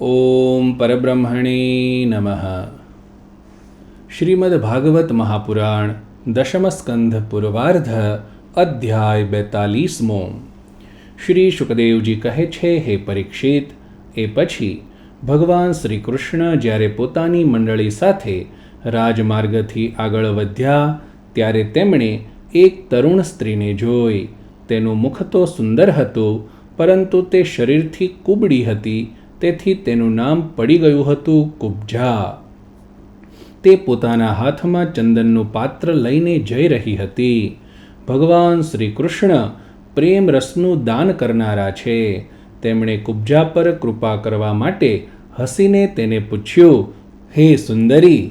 ઓમ પરબ્રહ્મણે નમઃ શ્રીમદ ભાગવત મહાપુરાણ દશમ સ્કંધ પૂર્વાર્ધ અધ્યાય બેતાલીસમો શ્રી શુકદેવજી કહે છે હે પરીક્ષિત એ પછી ભગવાન શ્રી કૃષ્ણ જ્યારે પોતાની મંડળી સાથે રાજમાર્ગથી આગળ વધ્યા, ત્યારે તેમણે એક તરુણ સ્ત્રીને જોઈ. તેનું મુખ તો સુંદર હતું, પરંતુ તે શરીરથી કુબડી હતી, તેથી તેનું નામ પડી ગયું હતું કુબજા. તે પોતાના હાથમાં ચંદનનું પાત્ર લઈને જઈ રહી હતી. ભગવાન શ્રી કૃષ્ણ પ્રેમ રસનું દાન કરનારા છે. તેમણે કુબજા પર કૃપા કરવા માટે હસીને તેને પૂછ્યું, હે સુંદરી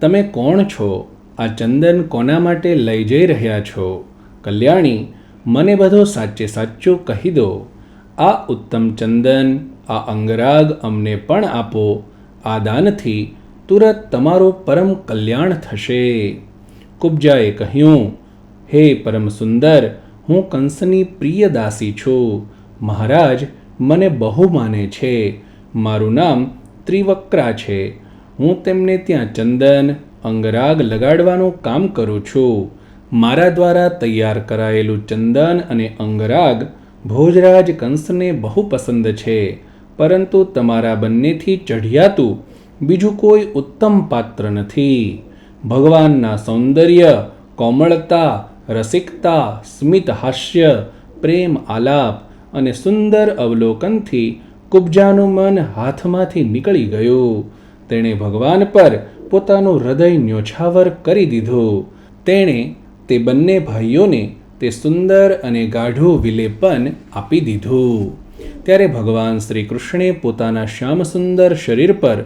તમે કોણ છો? આ ચંદન કોના માટે લઈ જઈ રહ્યા છો? કલ્યાણી, મને બધો સાચે સાચું કહી દો. આ ઉત્તમ ચંદન, આ અંગરાગ અમને પણ આપો. આ દાનથી તુરત તમારો પરમ કલ્યાણ થશે. કુબ્જાએ કહ્યું, હે પરમ સુંદર, હું કંસની પ્રિય દાસી છું. મહારાજ મને બહુ માને છે. મારું નામ ત્રિવક્રા છે. હું તેમને ત્યાં ચંદન, અંગરાગ લગાડવાનું કામ કરું છું. મારા દ્વારા તૈયાર કરાયેલું ચંદન અને અંગરાગ ભોજરાજ કંસને બહુ પસંદ છે, પરંતુ તમારા બંનેથી ચઢિયાતું બીજું કોઈ ઉત્તમ પાત્ર નથી. ભગવાનના સૌંદર્ય, કોમળતા, રસિકતા, સ્મિત હાસ્ય, પ્રેમ આલાપ અને સુંદર અવલોકનથી કુબજાનું મન હાથમાંથી નીકળી ગયું. તેણે ભગવાન પર પોતાનું હૃદય ન્યોછાવર કરી દીધું. તેણે તે બંને ભાઈઓને તે સુંદર અને ગાઢું વિલેપન આપી દીધું. ત્યારે ભગવાન શ્રી કૃષ્ણે પોતાના શ્યામસુંદર શરીર પર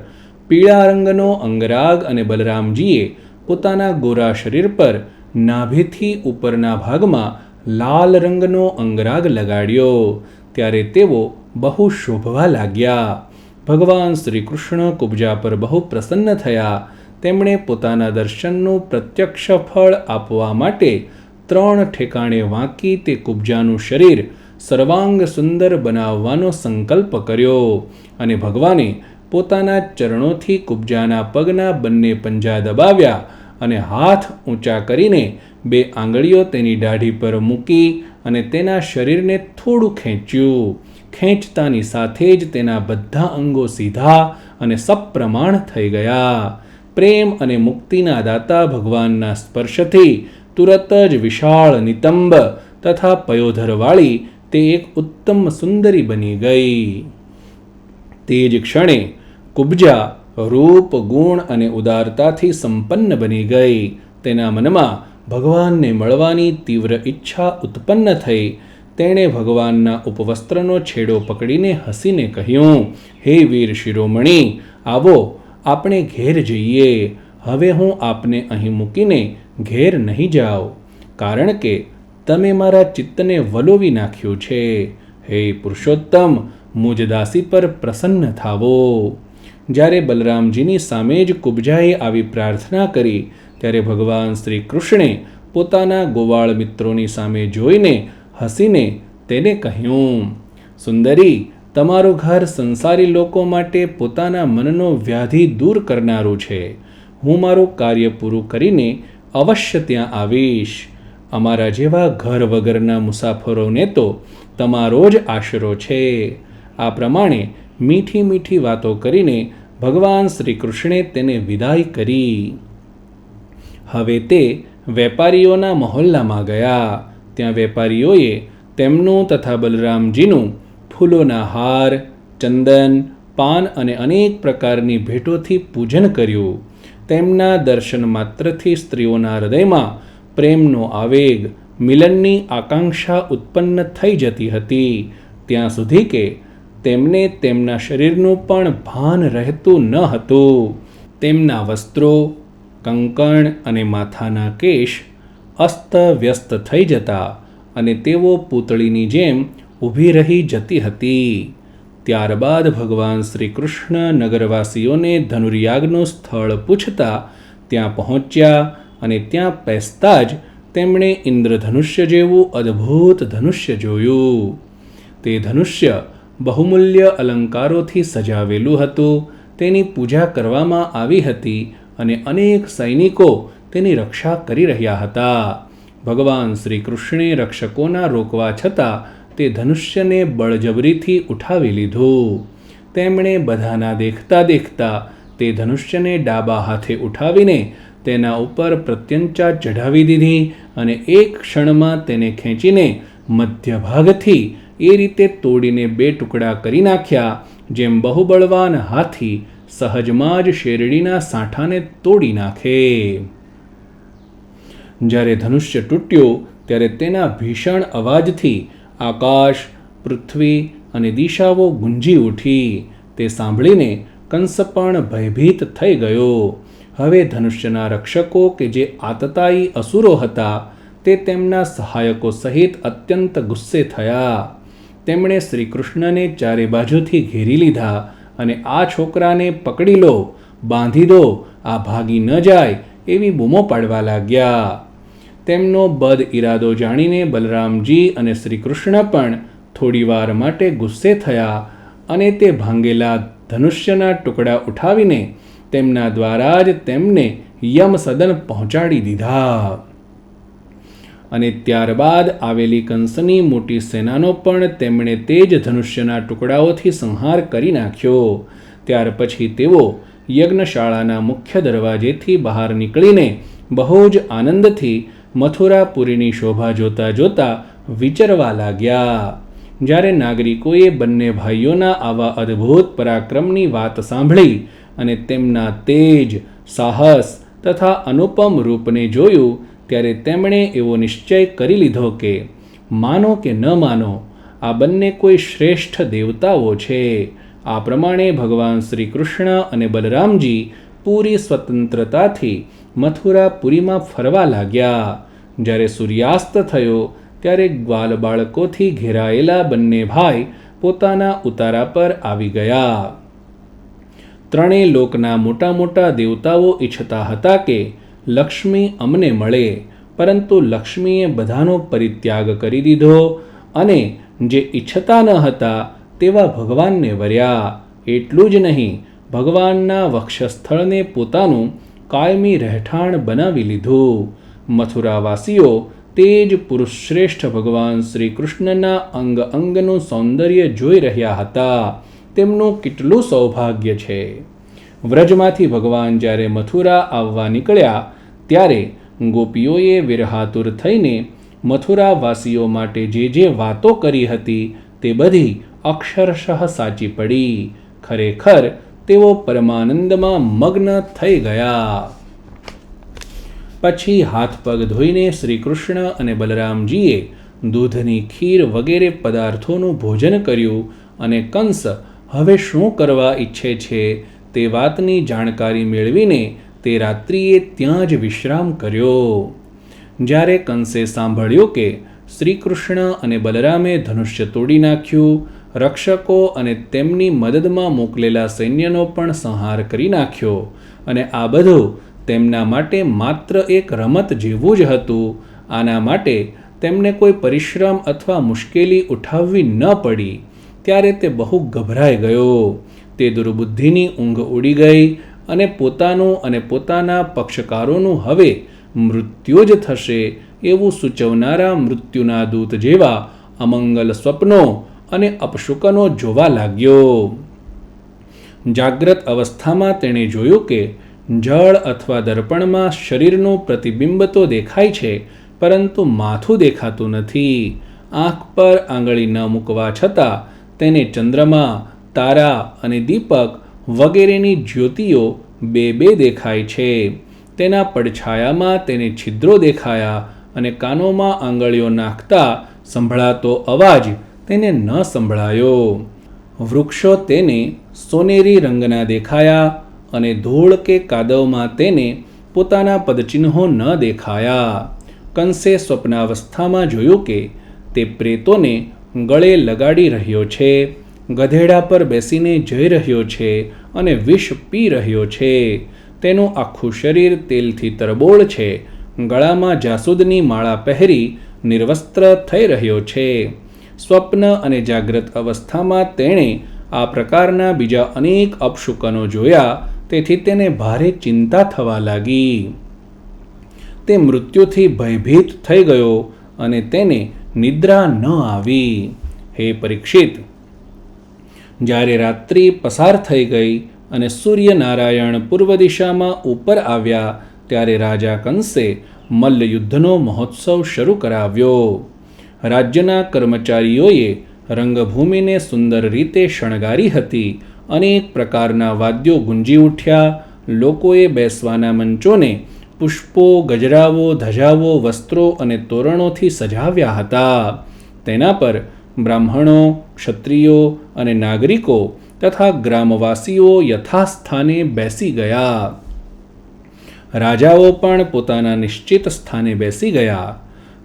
પીળા રંગનો અંગરાગ અને બલરામજીએ પોતાના ગોરા શરીર પર નાભીથી ઉપરના ભાગમાં લાલ રંગનો અંગરાગ લગાડ્યો. ત્યારે તેઓ બહુ શોભવા લાગ્યા. ભગવાન શ્રી કૃષ્ણ કુબજા પર બહુ પ્રસન્ન થયા. તેમણે પોતાના દર્શનનું પ્રત્યક્ષ ફળ આપવા માટે ત્રણ ઠેકાણે વાંકી તે કુબજાનું શરીર સર્વાંગ સુંદર બનાવવાનો સંકલ્પ કર્યો અને ભગવાને પોતાના ચરણોથી કુબજાના પગના બંને પંજા દબાવ્યા અને હાથ ઊંચા કરીને બે આંગળીઓ તેની દાઢી પર મૂકી અને તેના શરીરને થોડું ખેંચ્યું. ખેંચતાની સાથે જ તેના બધા અંગો સીધા અને સપ્રમાણ થઈ ગયા. પ્રેમ અને મુક્તિના દાતા ભગવાનના સ્પર્શથી તુરત જ વિશાળ નિતંબ તથા પયોધરવાળી તે એક ઉત્તમ સુંદરી બની ગઈ. તે જ ક્ષણે કુબજા રૂપ, ગુણ અને ઉદારતાથી સંપન્ન બની ગઈ. તેના મનમાં ભગવાનને મળવાની તીવ્ર ઈચ્છા ઉત્પન્ન થઈ તેણે ભગવાનના ઉપવસ્ત્રનો છેડો પકડીને હસીને કહ્યું, હે વીર શિરોમણી, આવો, આપણે ઘેર જઈએ. હવે હું આપને અહીં મૂકીને ઘેર નહીં જાઉં. કારણ કે તમે મારા ચિત્તને વલોવી નાખ્યું છે. હે પુરુષોત્તમ, મુજ દાસી પર પ્રસન્ન થાવો. જ્યારે બલરામજીની સામે જ કુબજાએ આવી પ્રાર્થના કરી, ત્યારે ભગવાન શ્રી કૃષ્ણે પોતાના ગોવાળ મિત્રોની સામે જોઈને હસીને તેને કહ્યું, સુંદરી, તમારું ઘર સંસારી લોકો માટે પોતાના મનનો વ્યાધિ દૂર કરનારું છે. હું મારું કાર્ય પૂરું કરીને અવશ્ય ત્યાં આવીશ. અમારા જેવા ઘર વગરના મુસાફરોને તો તમારો જ આશરો છે. આ પ્રમાણે મીઠી મીઠી વાતો કરીને ભગવાન શ્રી કૃષ્ણે તેને વિદાય કરી. હવે તે વેપારીઓના મહોલ્લામાં ગયા. ત્યાં વેપારીઓએ તેમનું તથા બલરામજીનું ફૂલોના હાર, ચંદન, પાન અને અનેક પ્રકારની ભેટોથી પૂજન કર્યું. તેમના દર્શન માત્રથી સ્ત્રીઓના હૃદયમાં પ્રેમનો આવેગ, મિલનની આકાંક્ષા ઉત્પન્ન થઈ જતી હતી. ત્યાં સુધી કે તેમને તેમના શરીરનું પણ ભાન રહેતું ન હતું. તેમના વસ્ત્રો, કંકણ અને માથાના કેશ અસ્તવ્યસ્ત થઈ જતા અને તેઓ પૂતળીની જેમ ઊભી રહી જતી હતી. ત્યારબાદ ભગવાન શ્રી કૃષ્ણ નગરવાસીઓને ધનુર્યાગનું સ્થળ પૂછતા ત્યાં પહોંચ્યા અને ત્યાં પેસતા જ તેમણે ઇન્દ્રધનુષ્ય જેવું અદ્ભુત ધનુષ્ય જોયું. તે ધનુષ્ય બહુમૂલ્ય અલંકારોથી સજાવેલું હતું. તેની પૂજા કરવામાં આવી હતી અને અનેક સૈનિકો તેની રક્ષા કરી રહ્યા હતા. ભગવાન શ્રી કૃષ્ણે રક્ષકોના રોકવા છતાં તે ધનુષ્યને બળજબરીથી ઉઠાવી લીધું. તેમણે બધાના દેખતા દેખતા તે ધનુષ્યને ડાબા હાથે ઉઠાવીને તેના ઉપર પ્રત્યંચા ચઢાવી દીધી અને એક ક્ષણમાં તેને ખેંચીને મધ્ય ભાગથી એ રીતે તોડીને બે ટુકડા કરી નાખ્યા, જેમ બહુબળવાન હાથી સહજમાં જ શેરડીના સાંઠાને તોડી નાખે. જ્યારે ધનુષ્ય તૂટ્યું, ત્યારે તેના ભીષણ અવાજથી આકાશ, પૃથ્વી અને દિશાઓ ગુંજી ઉઠી. તે સાંભળીને કંસ પણ ભયભીત થઈ ગયો. હવે ધનુષ્યના રક્ષકો કે જે આતતાયી અસુરો હતા, તે તેમના સહાયકો સહિત અત્યંત ગુસ્સે થયા. તેમણે શ્રી કૃષ્ણને ચારે બાજુથી ઘેરી લીધા અને આ છોકરાને પકડી લો, બાંધી દો, આ ભાગી ન જાય એવી બૂમો પાડવા લાગ્યા. તેમનો બદ ઈરાદો જાણીને બલરામજી અને શ્રી કૃષ્ણ પણ થોડીવાર માટે ગુસ્સે થયા અને તે ભાંગેલા ધનુષ્યના ટુકડા ઉઠાવીને તેમના દ્વારા જ તેમને યમ સદન પહોંચાડી દીધા. અને ત્યારબાદ આવેલી કંસની મોટી સેનાનો પણ તેમણે તે જ ધનુષ્યના ટુકડાઓથી સંહાર કરી નાખ્યો. ત્યાર પછી તેઓ યજ્ઞશાળાના મુખ્ય દરવાજેથી બહાર નીકળીને બહુ જ આનંદથી મથુરાપુરીની શોભા જોતા જોતા વિચરવા લાગ્યા. જ્યારે નાગરિકોએ બંને ભાઈઓના આવા અદ્ભુત પરાક્રમની વાત સાંભળી અને તેમના તેજ, સાહસ તથા અનુપમ રૂપને જોયું, ત્યારે તેમણે એવો નિશ્ચય કરી લીધો કે, માનો કે ન માનો, આ બંને કોઈ શ્રેષ્ઠ દેવતાઓ છે. આ પ્રમાણે ભગવાન શ્રી કૃષ્ણ અને બલરામજી પૂરી સ્વતંત્રતાથી મથુરાપુરીમાં ફરવા લાગ્યા. જ્યારે સૂર્યાસ્ત થયો, ત્યારે ગ્વાલ બાળકોથી ઘેરાયેલા બંને ભાઈ પોતાના ઉતારા પર આવી ગયા. ત્રણેય લોકના મોટા મોટા દેવતાઓ ઈચ્છતા હતા કે લક્ષ્મી અમને મળે, પરંતુ લક્ષ્મીએ બધાનો પરિત્યાગ કરી દીધો અને જે ઈચ્છતા ન હતા તેવા ભગવાનને વર્યા. એટલું જ નહીં, ભગવાનના વક્ષસ્થળને પોતાનું કાયમી રહેઠાણ બનાવી લીધું. મથુરાવાસીઓ, તે જ પુરુષશ્રેષ્ઠ ભગવાન શ્રી કૃષ્ણના અંગ અંગનું સૌંદર્ય જોઈ રહ્યા હતા. તેમનું કેટલું સૌભાગ્ય છે. વ્રજમાંથી ભગવાન જ્યારે મથુરા આવવા નીકળ્યા, ત્યારે ગોપીઓએ વિરહાતુર થઈને મથુરાવાસીઓ માટે જે જે વાતો કરી હતી તે બધી અક્ષરશઃ સાચી પડી. ખરેખર તેઓ પરમાનંદમાં મગ્ન થઈ ગયા. પછી હાથ પગ ધોઈને શ્રી કૃષ્ણ અને બલરામજીએ દૂધની ખીર વગેરે પદાર્થોનું ભોજન કર્યું અને કંસ હવે શું કરવા ઈચ્છે છે તે વાતની જાણકારી મેળવીને તે રાત્રિએ ત્યાં જ વિશ્રામ કર્યો. જ્યારે કંસે સાંભળ્યું કે શ્રી કૃષ્ણ અને બલરામે ધનુષ્ય તોડી નાખ્યું. રક્ષકો અને તેમની મદદમાં મોકલેલા સૈન્યનો પણ સંહાર કરી નાખ્યો. અને આ બધું તેમના માટે માત્ર એક રમત જેવું જ હતું. આના માટે તેમને કોઈ પરિશ્રમ અથવા મુશ્કેલી ઉઠાવવી ન પડી. ત્યારે તે બહુ ગભરાઈ ગયો. તે દુર્બુદ્ધિની ઊંઘ ઉડી ગઈ અને પોતાનું અને પોતાના પક્ષકારોનું હવે મૃત્યુ જ થશે. એવું સૂચવનારા મૃત્યુના દૂત જેવા અમંગલ સ્વપ્નો અને અપશુકનો જોવા લાગ્યો. જાગ્રત અવસ્થામાં તેણે જોયું કે જળ અથવા દર્પણમાં શરીરનું પ્રતિબિંબ તો દેખાય છે, પરંતુ માથું દેખાતું નથી. આંખ પર આંગળી ન મૂકવા છતાં તેને ચંદ્રમા, તારા અને દીપક વગેરેની જ્યોતિઓ બે બે દેખાય છે. તેના પડછાયામાં તેને છિદ્રો દેખાયા અને કાનોમાં આંગળીઓ નાખતા સંભળાતો અવાજ તેને ન સંભળાયો. વૃક્ષો તેને સોનેરી રંગના દેખાયા અને ધૂળ કે કાદવમાં તેને પોતાના પદચિહ્નો ન દેખાયા. કંસે સ્વપ્નાવસ્થામાં જોયું કે તે પ્રેતોને ગળે લગાડી રહ્યો છે, ગધેડા પર બેસીને જઈ રહ્યો છે અને વિષ પી રહ્યો છે. તેનું આખું શરીર તેલથી તરબોળ છે ગળામાં જાસૂદની માળા પહેરી નિર્વસ્ત્ર થઈ રહ્યો છે. સ્વપ્ન અને જાગ્રત અવસ્થામાં તેણે આ પ્રકારના બીજા અનેક અપશુકનો જોયા, તેથી તેને ભારે ચિંતા થવા લાગી. તે મૃત્યુથી ભયભીત થઈ ગયો અને તેને નિદ્રા ન આવી. હે પરીક્ષિત! જ્યારે રાત્રિ પસાર થઈ ગઈ અને સૂર્યનારાયણ પૂર્વ દિશામાં ઉપર આવ્યા ત્યારે રાજા કંસે મલ્લયુદ્ધનો મહોત્સવ શરૂ કરાવ્યો. રાજ્યના કર્મચારીઓએ રંગભૂમિને સુંદર રીતે શણગારી હતી અનેક પ્રકારના વાદ્યો ગુંજી ઉઠ્યા. લોકોએ બેસવાના મંચોને પુષ્પો, ગજરાવો, ધજાવો, વસ્ત્રો અને તોરણોથી સજાવ્યા હતા. તેના પર બ્રાહ્મણો, ક્ષત્રિયો અને નાગરિકો તથા ગ્રામવાસીઓ યથાસ્થાને બેસી ગયા. રાજાઓ પણ પોતાના નિશ્ચિત સ્થાને બેસી ગયા.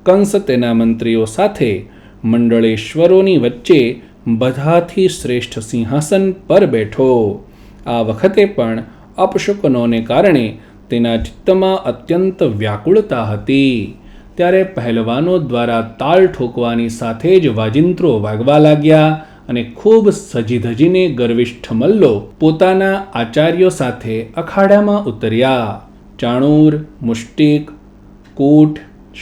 કંસ તેના મંત્રીઓ સાથે મંડળેશ્વરોની વચ્ચે બધાથી શ્રેષ્ઠ સિંહાસન પર બેઠો. આ વખતે પણ અપશુકનોને કારણે તેના ચિત્તમાં અત્યંત વ્યાકુળતા હતી. ત્યારે પહેલવાનો દ્વારા તાલ ઠોકવાની સાથે જ વાજિંત્રો વાગવા લાગ્યા અને ખૂબ સજીધજીને ગર્વિષ્ઠ મલ્લો પોતાના આચાર્યો સાથે અખાડામાં ઉતર્યા. ચાણૂર, મુષ્ટિક, કૂટ,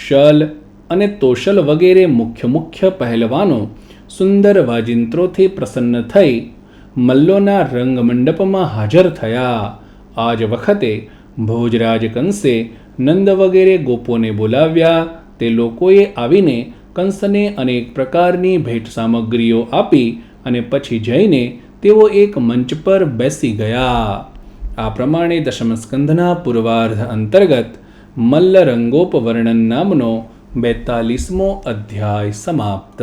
શલ અને તોશલ વગેરે મુખ્ય મુખ્ય પહેલવાનો સુંદર વાજિંત્રોથી પ્રસન્ન થઈ મલ્લોના રંગમંડપમાં હાજર થયા. આ જ વખતે ભોજરાજ કંસે નંદ વગેરે ગોપોને બોલાવ્યા. તે લોકોએ આવીને કંસને અનેક પ્રકારની ભેટ સામગ્રીઓ આપી અને પછી જઈને તેઓ એક મંચ પર બેસી ગયા. આ પ્રમાણે દશમસ્કંધના પૂર્વાર્ધ અંતર્ગત મલ્લરંગોપવર્ણન નામનો બેતાલીસમો અધ્યાય સમાપ્ત